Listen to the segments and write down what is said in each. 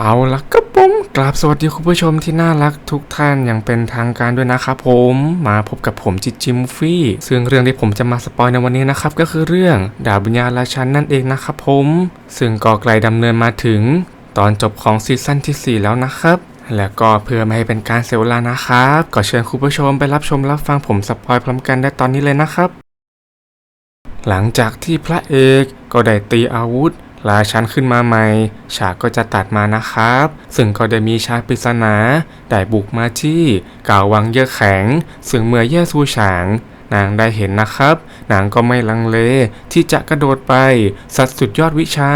เอาละครับผมกราบสวัสดีคุณผู้ชมที่น่ารักทุกท่านอย่างเป็นทางการด้วยนะครับผมมาพบกับผมจิจิมฟี่ซึ่งเรื่องที่ผมจะมาสปอยในวันนี้นะครับก็คือเรื่องดาบวิญญาณราชันนั่นเองนะครับผม ซึ่งก็ไกลดำเนินมาถึง ตอนจบของซีซั่นที่ 4 แล้วนะครับแล้วก็เพื่อไม่ให้เป็นการเสียเวลานะครับก็เชิญคุณผู้ชมไปรับชมรับฟังผมสปอยพร้อมกันได้ตอนนี้เลยนะครับ หลังจากที่พระเอกก็ได้ตีอาวุธ ราชันขึ้นมาใหม่ ฉากก็จะตัดมานะครับ ซึ่งก็ได้มีชายปริศนาได้บุกมาที่กล่าววังเยอะแข็ง ซึ่งเมื่อเย่ซูฉางนางได้เห็นนะครับ นางก็ไม่ลังเลที่จะกระโดดไป สัดสุดยอดวิชา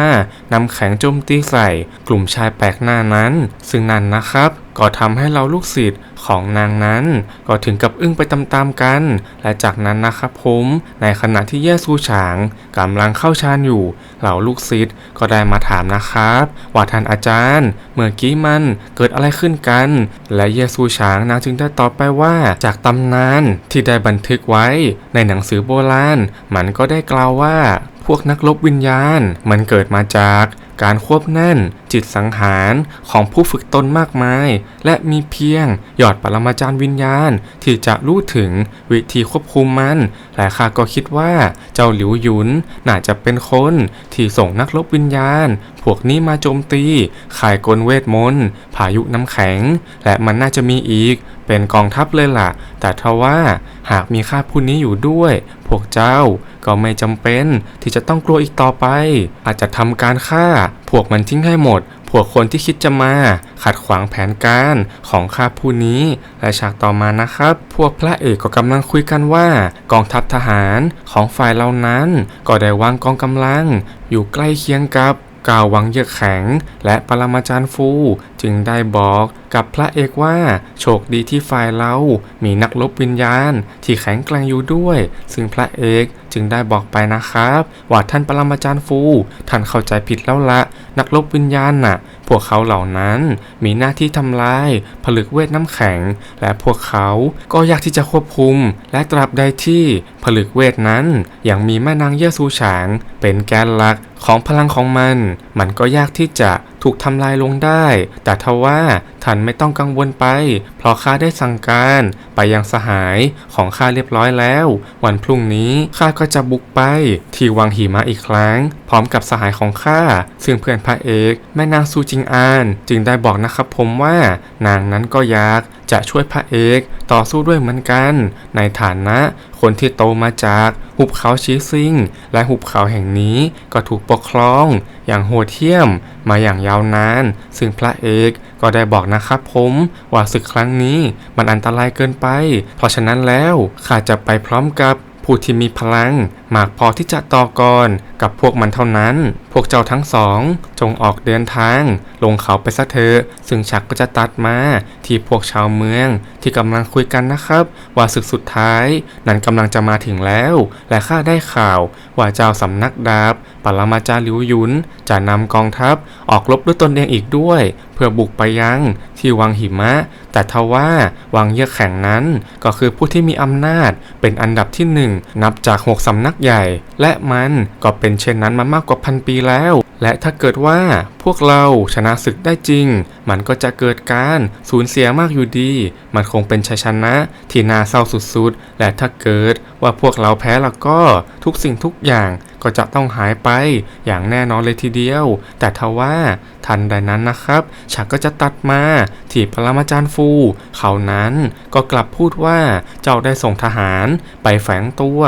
นำแข็งโจมตีใส่ กลุ่มชายแปลกหน้านั้น ซึ่งนั่นนะครับ ก็ทำให้เราลูกศิษย์ ของนางนั้น ก็ถึงกับอึ้งไปตามๆกัน และจากนั้นนะครับผม ในขณะที่เย่ซูฉางกำลังเข้าฌานอยู่ เหล่าลูกศิษย์ก็ได้มาถามนะครับ ว่าท่านอาจารย์ เมื่อกี้มันเกิดอะไรขึ้นกัน และเยซูฉางนางจึงได้ตอบไปว่าจากตำนานที่ได้บันทึกไว้ในหนังสือโบราณ มันก็ได้กล่าวว่าพวกนักลบวิญญาณ มันเกิดมาจาก การควบแน่น จิตสังหารของผู้ฝึกตนมากมาย และมีเพียง หยอดปรมาจารย์วิญญาณ ที่จะรู้ถึงวิธีควบคุมมัน และข้าก็คิดว่าเจ้าหลิวหยุนน่าจะเป็นคนที่ส่งนักลบวิญญาณ พวกนี้มาโจมตีข่ายกลเวทมนต์พายุน้ำแข็ง และมันน่าจะมีอีก เป็นกองทัพเลยล่ะ แต่ทว่าหากมีข้าผู้นี้อยู่ด้วย พวกเจ้า ก็ไม่จำเป็นที่จะต้องกลัวอีกต่อไป อาจจะทำการฆ่า พวกมันทิ้งให้หมด พวกคนที่คิดจะมา ขัดขวางแผนการของข้าผู้นี้ และฉากต่อมานะครับ พวกพระเอกก็กำลังคุยกันว่า กองทัพทหารของฝ่ายเหล่านั้น ก็ได้วางกองกำลัง อยู่ใกล้เคียงกับกาววังเยือกแข็ง และปรมาจารย์ฟู จึงได้บอกกับพระเอกว่า โชคดีที่ฝ่ายเรา มีนักลบวิญญาณ ที่แข็งแกร่งอยู่ด้วย ซึ่งพระเอก จึงได้บอกไปนะครับ ว่าท่านปรมาจารย์ฟู ท่านเข้าใจผิดแล้วละ นักลบวิญญาณน่ะ วกเขาเหล่านั้นมีหน้าที่ทำลาย ผลึกเวทน้ำแข็ง และพวกเขาก็ยากที่จะควบคุม และตราบใดที่ผลึกเวทนั้นยังมีแม่นางเย่ซูฉาง เป็นแกนหลักของพลังของมัน มันก็ยากที่จะถูกทำลายลงได้ แต่ทว่าท่านไม่ต้องกังวลไป เพราะข้าได้สั่งการไปยังสหายของข้าเรียบร้อยแล้ว วันพรุ่งนี้ข้าก็จะบุกไป ที่วังหิมะอีกครั้ง พร้อมกับสหายของข้าซึ่งเพื่อนพระเอก แม่นางซูจิงอาน จึงได้บอกนะครับผมว่านางนั้นก็อยากจะช่วยพระเอกต่อสู้ด้วยเหมือนกัน ในฐานะคนที่โตมาจากหุบเขาชีซิง และหุบเขาแห่งนี้ก็ถูกปกครอง อย่างโหดเหี้ยมมาอย่างยาวนาน ซึ่งพระเอกก็ได้บอกนะครับผมว่าศึกครั้งนี้มันอันตรายเกินไป เพราะฉะนั้นแล้วข้าจะไปพร้อมกับผู้ที่มีพลัง มากพอที่จะต่อกรกับพวกมันเท่านั้น พวกเจ้าทั้งสอง จงออกเดินทาง ลงเขาไปซะเถอะซึ่งฉากก็จะตัดมาที่พวกชาวเมือง ที่กำลังคุยกันนะครับ ว่าศึกสุดท้าย นั้นกำลังจะมาถึงแล้ว และข้าได้ข่าว ว่าเจ้าสำนักดาบปรมาจารย์ลิวยุน จะนำกองทัพออกรบด้วยตนเองอีกด้วย เพื่อบุกไปยังที่วังหิมะ แต่ทว่าวังเยือกแข็งนั้น ก็คือผู้ที่มีอำนาจเป็นอันดับที่หนึ่งนับจากหกสำนักใหญ่ และมันก็เป็นเช่นนั้นมามากกว่าพันปีแล้ว และถ้าเกิดว่าพวกเราชนะศึกได้จริง มันก็จะเกิดการสูญเสียมากอยู่ดี มันคงเป็นชัยชนะที่น่าเศร้าสุดๆ และถ้าเกิดว่าพวกเราแพ้แล้วก็ทุกสิ่งทุกอย่างก็จะต้องหายไปอย่างแน่นอนเลยทีเดียว แต่ทว่าทันใดนั้นนะครับฉากก็จะตัดมาที่ปรมาจารย์ฟู เขานั้นก็กลับพูดว่าเจ้าได้ส่งทหารไปแฝงตัว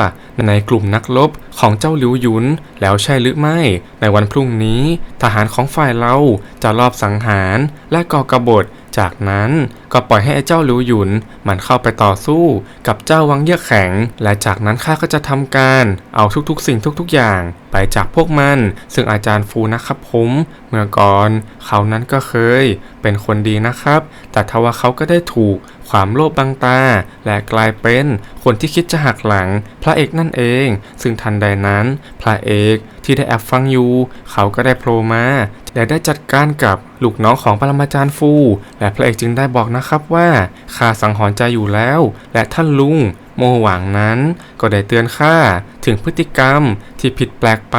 ในกลุ่มนักรบของเจ้าหลิวหยุนแล้วใช่หรือไม่ ในวันพรุ่งนี้ทหารของฝ่ายเราจะรอบสังหารและก่อกระบฏ จากนั้นก็ปล่อยให้ไอ้เจ้าหลิวหยุน มันเข้าไปต่อสู้กับเจ้าวังเยือกแข็ง และจากนั้นข้าก็จะทำการเอาทุกๆสิ่งทุกๆอย่าง ไปจากพวกมัน ซึ่งอาจารย์ฟูนะครับผม เมื่อก่อนเขานั้นก็เคย เป็นคนดีนะครับ แต่ทว่าเขาก็ได้ถูกความโลภบังตา และกลายเป็นคนที่คิดจะหักหลัง พระเอกนั่นเอง ซึ่งทันใดนั้น พระเอกที่ได้แอบฟังอยู่ เขาก็ได้โผล่มา และได้จัดการกับลูกน้องของปรมาจารย์ฟู และพระเอกจึงได้บอกนะครับว่าข้าสังหรณ์ใจอยู่แล้ว และท่านลุงโมหวังนั้นก็ได้เตือนข้าถึงพฤติกรรมที่ผิดแปลกไป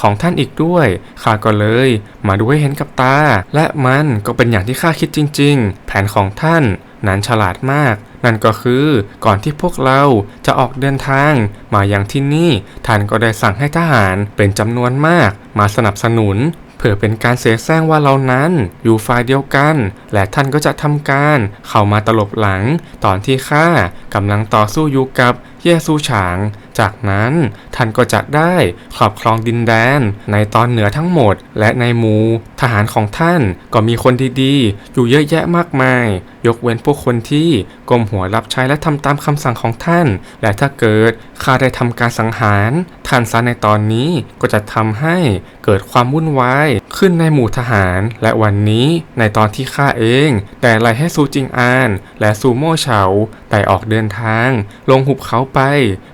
ของท่านอีกด้วยข้าก็เลยมาดูให้เห็นกับตา และมันก็เป็นอย่างที่ข้าคิดจริง ๆ แผนของท่านนั้นฉลาดมาก นั่นก็คือก่อนที่พวกเราจะออกเดินทางมาอย่างที่นี่ ท่านก็ได้สั่งให้ทหารเป็นจำนวนมาก มาสนับสนุน เพื่อเป็นการเสียแซงว่าเรานั้นอยู่ฝ่ายเดียวกัน และท่านก็จะทำการเข้ามาตลบหลัง ตอนที่ข้ากำลังต่อสู้อยู่กับเยซูฉาง จากนั้นท่านก็จะได้ครอบครองดินแดน ในตอนเหนือทั้งหมด และในหมู่ทหารของท่านก็มีคนดีๆ อยู่เยอะแยะมากมาย ยกเว้นพวกคนที่ก้มหัวรับใช้และทำตามคำสั่งของท่าน และถ้าเกิดข้าได้ทำการสังหาร ท่านซะในตอนนี้ก็จะทำให้เกิดความวุ่นวายขึ้นในหมู่ทหาร และวันนี้ในตอนที่ข้าเอง แต่ไล่ให้ซูจิงอาน และซูโม่เฉาได้ออกเดินทาง ลงหุบเขาไป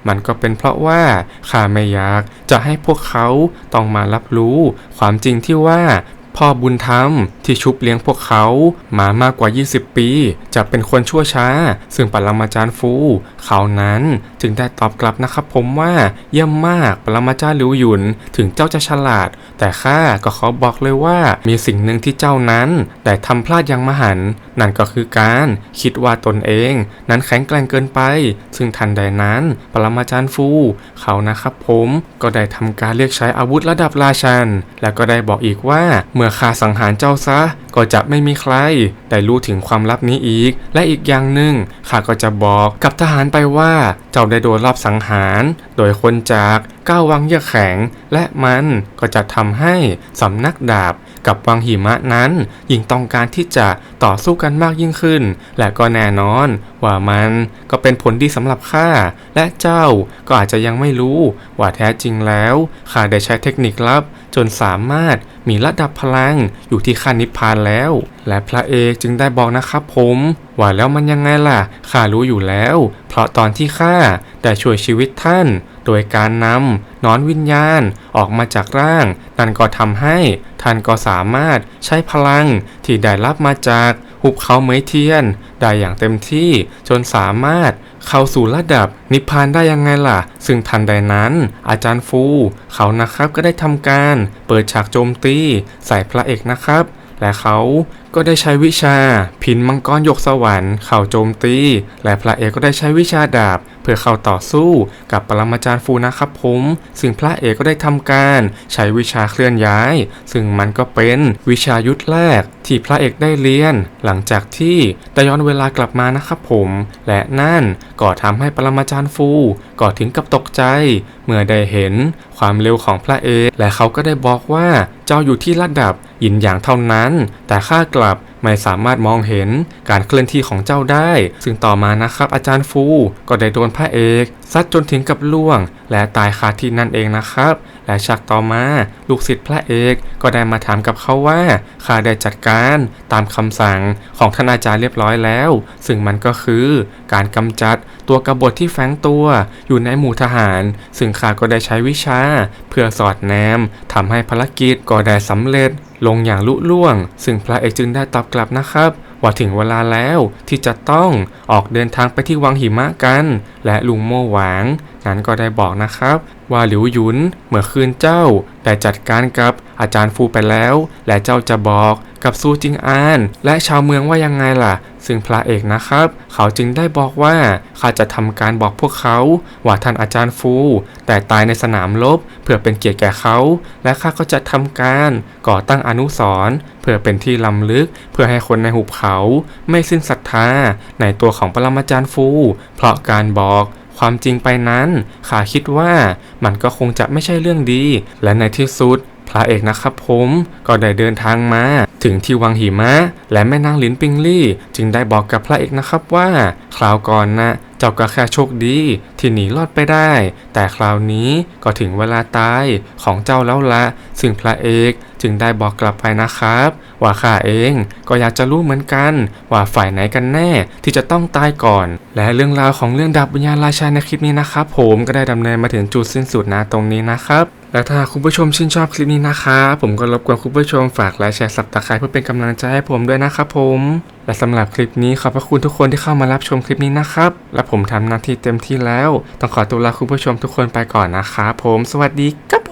มันก็เป็นเพราะว่าข้าไม่อยากจะให้พวกเขาต้องมารับรู้ ความจริงที่ว่า พ่อบุญธรรมที่ชุบเลี้ยงพวกเขามามากกว่า 20 ปี จะเป็นคนชั่วช้า ซึ่งปรมาจารย์ฟู เขานั้นจึงได้ตอบกลับนะครับผมว่าเยี่ยมมากปรมาจารย์หลิวหยุนถึงเจ้าจะฉลาด แต่ข้าก็ขอบอกเลยว่ามีสิ่งหนึ่งที่เจ้านั้นได้ทำพลาดอย่างมหันนั่นก็คือการคิดว่าตนเองนั้นแข็งแกร่งเกินไป ซึ่งทันใดนั้น ปรมาจารย์ฟู เขานะครับผมก็ได้ทำการเรียกใช้อาวุธระดับราชัน และก็ได้บอกอีกว่าเมื่อข้าสังหารเจ้าซะ ก็จะไม่มีใคร ได้รู้ถึงความลับนี้อีก และอีกอย่างหนึ่งข้าก็จะบอกกับทหารไปว่าเจ้าได้โดนรอบสังหาร โดยคนจากก้าววังเยือกแข็ง และมันก็จะทำให้สำนักดาบ กับวังหิมะนั้น ยิ่งต้องการที่จะต่อสู้กันมากยิ่งขึ้น และก็แน่นอน ว่ามันก็เป็นผลดีสำหรับข้าและเจ้าก็อาจจะยังไม่รู้ ว่าแท้จริงแล้วข้าได้ใช้เทคนิคลับ จนสามารถมีระดับพลังอยู่ที่ขั้นนิพพานแล้ว และพระเอกจึงได้บอกนะครับผม ว่าแล้วมันยังไงล่ะข้ารู้อยู่แล้ว เพราะตอนที่ข้าได้ช่วยชีวิตท่าน โดยการนำ นอนวิญญาณออกมาจากร่าง นั่นก็ทำให้ท่านก็สามารถใช้พลังที่ได้รับมาจากหุบเขาเมยเทียน ได้อย่างเต็มที่จนสามารถเข้าสู่ระดับนิพพานได้ยังไงล่ะ ซึ่งทันใดนั้น อาจารย์ฟู เขานะครับก็ได้ทำการเปิดฉากโจมตีใส่พระเอกนะครับ และเขา ก็ได้ใช้วิชา พินมังกรยกสวรรค์เข้าโจมตี และพระเอกก็ได้ใช้วิชาดาบ เพื่อเข้าต่อสู้กับปรมาจารย์ฟูนะครับผม ซึ่งพระเอกก็ได้ทำการใช้วิชาเคลื่อนย้าย ซึ่งมันก็เป็นวิชายุทธแรกที่พระเอกได้เรียน หลังจากที่ได้ย้อนเวลากลับมานะครับผม และนั่นก็ทำให้ปรมาจารย์ฟูก็ถึงกับตกใจ เมื่อได้เห็นความเร็วของพระเอกและเขาก็ได้บอกว่าเจ้าอยู่ที่ระดับยินหยางเท่านั้น แต่ข้ากลับ ไม่สามารถมองเห็นการเคลื่อนที่ของเจ้าได้ ซึ่งต่อมานะครับอาจารย์ฟูก็ได้โดนพระเอกซัดจนถึงกับล่วง และตายคาที่นั่นเองนะครับ และฉากต่อมาลูกศิษย์พระเอกก็ได้มาถามกับเขาว่าข้าได้จัดการตามคำสั่งของท่านอาจารย์เรียบร้อยแล้ว ซึ่งมันก็คือการกำจัดตัวกบฏที่แฝงตัวอยู่ในหมู่ทหาร ซึ่งข้าก็ได้ใช้วิชา เพื่อสอดแนมทำให้ภารกิจก็ได้สำเร็จลงอย่างลุล่วง ซึ่งพระเอกจึงได้ตอบกลับนะครับ ว่าถึงเวลาแล้วที่จะต้องออกเดินทางไปที่วังหิมะกัน และลุงโม่หวางนั้นก็ได้บอกนะครับ ว่าหลิวหยุนเมื่อคืนเจ้าได้จัดการกับอาจารย์ฟูไปแล้ว และเจ้าจะบอก กับซูจิงอาน และชาวเมืองว่ายังไงล่ะ ซึ่งพระเอกนะครับ เขาจึงได้บอกว่าข้าจะทำการบอกพวกเขา ว่าท่านอาจารย์ฟู แต่ตายในสนามรบเพื่อเป็นเกียรติแก่เขา และข้าก็จะทำการก่อตั้งอนุสรณ์เพื่อเป็นที่ล้ำลึก เพื่อให้คนในหุบเขา ไม่สิ้นศรัทธาในตัวของปรมาจารย์ฟู เพราะการบอกความจริงไปนั้นข้าคิดว่ามันก็คงจะไม่ใช่เรื่องดี และในที่สุด พระเอกนะครับผมก็ได้เดินทางมา ถึงที่วังหิมะ และแม่นางหลินปิงลี่ จึงได้บอกกับพระเอกนะครับว่า คราวก่อนนะเจ้าก็แค่โชคดีที่หนีรอดไปได้ แต่คราวนี้ก็ถึงเวลาตายของเจ้าแล้วละ ซึ่งพระเอก จึงได้บอกกลับไปนะครับ ว่าข้าเองก็อยากจะรู้เหมือนกัน ว่าฝ่ายไหนกันแน่ที่จะต้องตายก่อน และเรื่องราวของเรื่องดาบวิญญาณราชาในคลิปนี้นะครับ ผมก็ได้ดำเนินมาถึงจุดสิ้นสุดนะตรงนี้นะครับและถ้าคุณผู้ชมชื่นชอบคลิปนี้นะครับผมก็รบกวนคุณผู้ชมฝากไลค์แชร์สับตะไคร้เพื่อเป็นกำลังใจให้ผมด้วยนะครับผม และสำหรับคลิปนี้ขอบพระคุณทุกคนที่เข้ามารับชมคลิปนี้นะครับ และผมทำหน้าที่เต็มที่แล้ว ต้องขอตัวลาคุณผู้ชมทุกคนไปก่อนนะครับผม สวัสดีครับผม